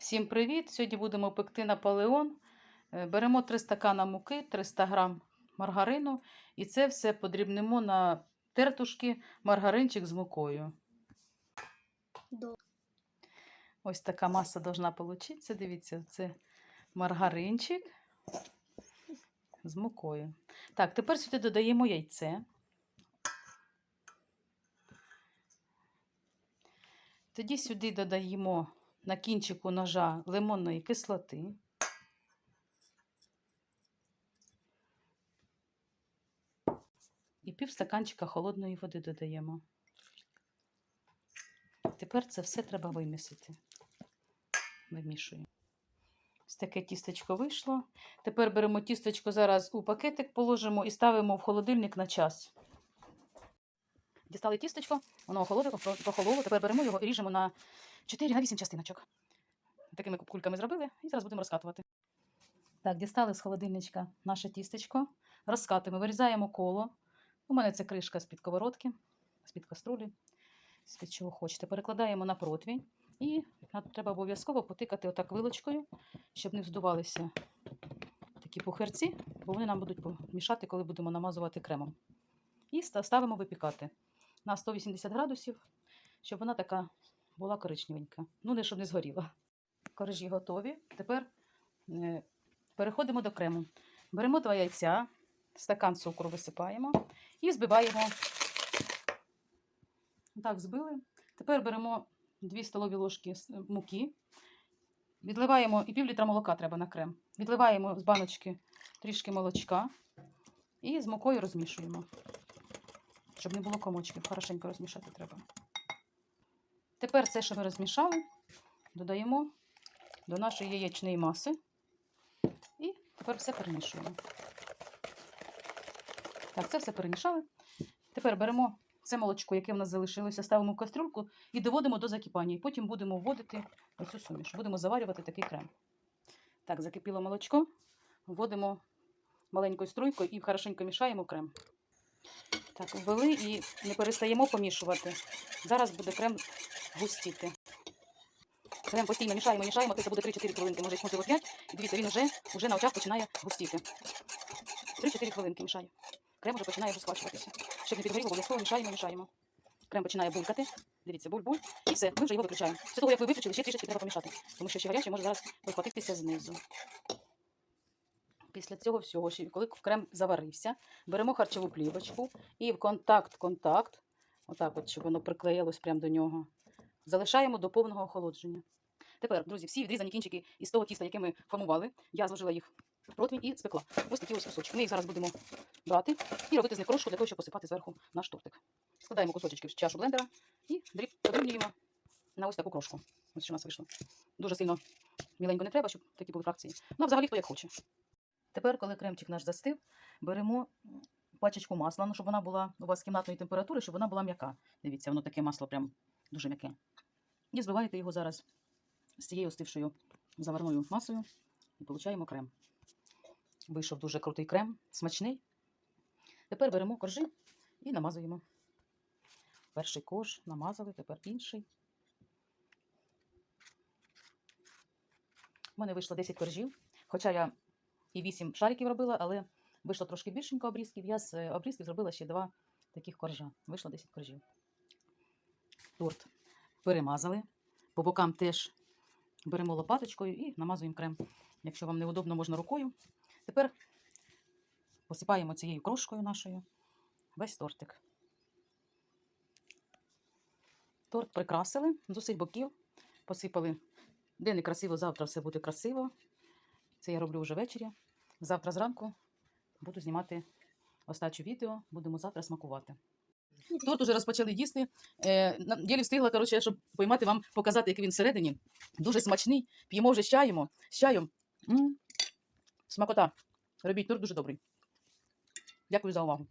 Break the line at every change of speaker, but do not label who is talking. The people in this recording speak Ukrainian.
Всім привіт! Сьогодні будемо пекти наполеон. Е, Беремо 3 стакана муки, 300 грам маргарину і це все подрібнемо на тертушки маргаринчик з мукою. Ось така маса должна получитися. Дивіться, це маргаринчик з мукою. Так, тепер сюди додаємо яйце. Тоді сюди додаємо на кінчику ножа лимонної кислоти. І пів стаканчика холодної води додаємо. Тепер це все треба вимісити. Вимішуємо. Ось таке тістечко вийшло. Тепер беремо тістечко зараз у пакетик, положимо і ставимо в холодильник на час. Дістали тістечко, воно охололо, прохололо. Тепер беремо його і ріжемо на 4 на 8 частиночок. Такими кульками зробили і зараз будемо розкатувати. Так, дістали з холодильничка наше тістечко, розкатуємо, вирізаємо коло. У мене це кришка з-під сковородки, з-під каструлі, з-під чого хочете. Перекладаємо на противень і треба обов'язково потикати отак вилочкою, щоб не вздувалися такі пухерці, бо вони нам будуть мішати, коли будемо намазувати кремом. І ставимо випікати на 180 градусів, щоб вона така була коричневенька. Ну, не щоб не згоріла. Коржі готові. Тепер е, переходимо до крему. Беремо два яйця, стакан цукру висипаємо і збиваємо. Так, збили. Тепер беремо 2 столові ложки муки, відливаємо і пів літра молока треба на крем. Відливаємо з баночки трішки молочка і з мукою розмішуємо, щоб не було комочків. Хорошенько розмішати треба. Тепер це, що ми розмішали, додаємо до нашої яєчної маси. І тепер все перемішуємо. Так, це все перемішали. Тепер беремо це молочко, яке в нас залишилося, ставимо в кастрюльку і доводимо до закипання. І потім будемо вводити оцю суміш. Будемо заварювати такий крем. Так, закипіло молочко, вводимо маленькою струйкою і хорошенько мішаємо крем. Так, ввели і не перестаємо помішувати. Зараз буде крем густіти. Крем постійно мішаємо, мішаємо, це буде 3-4 хвилинки, може, можливо 5. І дивіться, він вже, вже на очах починає густіти. 3-4 хвилинки мішаю. Крем вже починає розквачуватися. Щоб не підгорів, обов'язково мішаємо, мішаємо. Крем починає булькати. Дивіться, буль-буль. І все, ми вже його виключаємо. Після того, як ви виключили, ще трішечки треба помішати. Тому що ще гаряче може зараз прихватитися знизу. Після цього всього, коли крем заварився, беремо харчову плівочку і в контакт-контакт, отак от, щоб воно приклеїлось прямо до нього, залишаємо до повного охолодження. Тепер, друзі, всі відрізані кінчики із того тіста, яке ми формували, я зложила їх в противень і спекла. Ось такі ось кусочки. Ми їх зараз будемо брати і робити з них крошку для того, щоб посипати зверху наш тортик. Складаємо кусочки в чашу блендера і дріб подрібнюємо на ось таку крошку. Ось що у нас вийшло. Дуже сильно міленько не треба, щоб такі були фракції. Ну, а взагалі хто як хоче. Тепер, коли кремчик наш застив, беремо пачечку масла, ну, щоб вона була у вас кімнатної температури, щоб вона була м'яка. Дивіться, воно таке масло прям дуже м'яке. І збиваєте його зараз з цією остившою заварною масою і получаємо крем. Вийшов дуже крутий крем, смачний. Тепер беремо коржі і намазуємо. Перший корж намазали, тепер інший. У мене вийшло 10 коржів, хоча я і 8 шариків робила, але вийшло трошки більшенько обрізків. Я з е, обрізків зробила ще два таких коржа. Вийшло 10 коржів. Торт перемазали. По бокам теж беремо лопаточкою і намазуємо крем. Якщо вам неудобно, можна рукою. Тепер посипаємо цією крошкою нашою весь тортик. Торт прикрасили з усіх боків, посипали. Де не красиво, завтра все буде красиво. Це я роблю вже ввечері. Завтра зранку буду знімати остачу відео, будемо завтра смакувати. Торт уже розпочали їсти. Е, на- встигла, коротше, щоб поймати вам, показати, який він всередині. Дуже смачний. П'ємо вже з чаєм. З чаєм. М, Смакота. Робіть торт дуже добрий. Дякую за увагу.